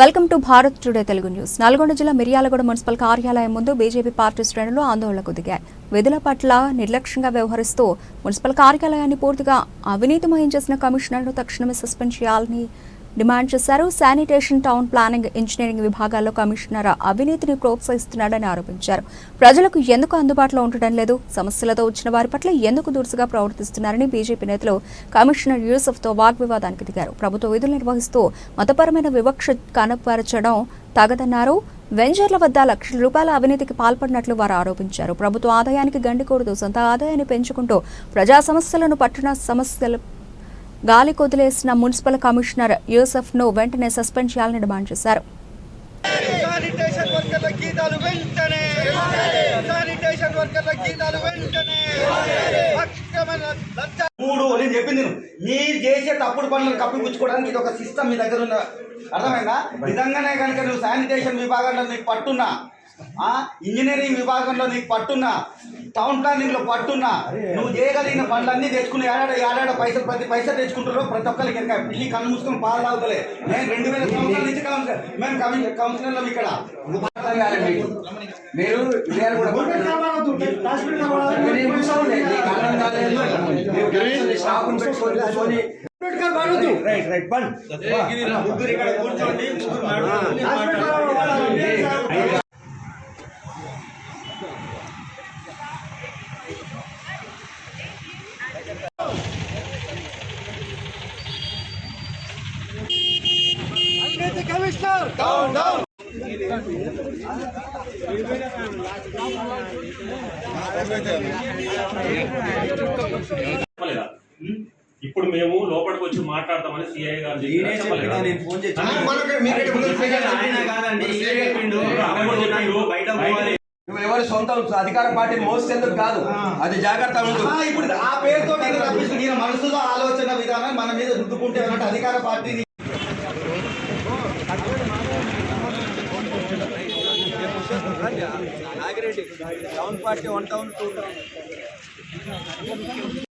Welcome to Bharat today Telugu news. Nalgonda జిల్లా Miryalaguda municipal కార్యాలయం ముందు బీజేపీ పార్టీ శ్రేణులు ఆందోళనకు దిగాయి. విధుల పట్ల నిర్లక్ష్యంగా వ్యవహరిస్తూ మున్సిపల్ కార్యాలయాన్ని పూర్తిగా అవినీతిమయం చేసిన కమిషనర్ను తక్షణమే సస్పెండ్ చేయాలని డిమాండ్ చేశారు. శానిటేషన్ టౌన్ ప్లానింగ్ ఇంజనీరింగ్ విభాగాల్లో కమిషనర్ అవినీతిని ప్రోత్సహిస్తున్నాడని ఆరోపించారు. ప్రజలకు ఎందుకు అందుబాటులో ఉండటం లేదు? సమస్యలతో వచ్చిన వారి పట్ల ఎందుకు దురుసుగా ప్రవర్తిస్తున్నారని బీజేపీ నేతలు కమిషనర్ యూసఫ్తో వాగ్వివాదానికి దిగారు. ప్రభుత్వ విధులు నిర్వహిస్తూ మతపరమైన వివక్ష కనపరచడం తగదన్నారు. వెంచర్ల వద్ద లక్షల రూపాయల అవినీతికి పాల్పడినట్లు వారు ఆరోపించారు. ప్రభుత్వ ఆదాయానికి గండి సొంత ఆదాయాన్ని పెంచుకుంటూ ప్రజా సమస్యలను పట్టణ సమస్యల గాలి కొదిలేసిన మున్సిపల్ కమిషనర్ యూసఫ్ను వెంటనే సస్పెండ్ చేయాలని డిమాండ్ చేశారు. నేను చెప్పింది. మీరు చేసే తప్పుడు పనులను కప్పిపుచ్చుకోవడానికి ఇది ఒక సిస్టమ్ మీ దగ్గర ఉన్న అర్థమైందా? నిజంగానే కనుక నువ్వు శానిటేషన్ విభాగంలో నీకు పట్టున్నా ఇంజనీరింగ్ విభాగంలో నీకు పట్టున్నా టౌన్ ప్లానింగ్లో పట్టున్నా నువ్వు చేయగలిగిన పనులన్నీ తెచ్చుకుని ఏడాడ ఏడాడ పైసలు ప్రతి పైసలు తెచ్చుకుంటున్నావు. ప్రతి ఒక్కరికి కనుక పిల్లి కన్ను మూసుకొని పాలు తాగుతలే. నేను రెండు వేల సంవత్సరాల నుంచి కౌన్సిలర్ మేము కమి- కౌన్సిలర్లం ఇక్కడ. మీరు రైట్ రైట్ బండ్ ముగ్గురు ఇక్కడ కూర్చోండి. కమిషనర్ డౌన్ డౌన్ ఇప్పుడు మేము లోపలికి వచ్చి మాట్లాడతామని సిఐ గారు చెప్పారా? ఎవరి సొంత? అధికార పార్టీని మోసేందుకు కాదు. అది జాగ్రత్త ఇప్పుడు ఆ పేరుతో మనసులో ఆలోచన విధానం మన మీద రుద్దుకుంటే అన్నట్టు అధికార పార్టీని Nagireddy. Town party one town two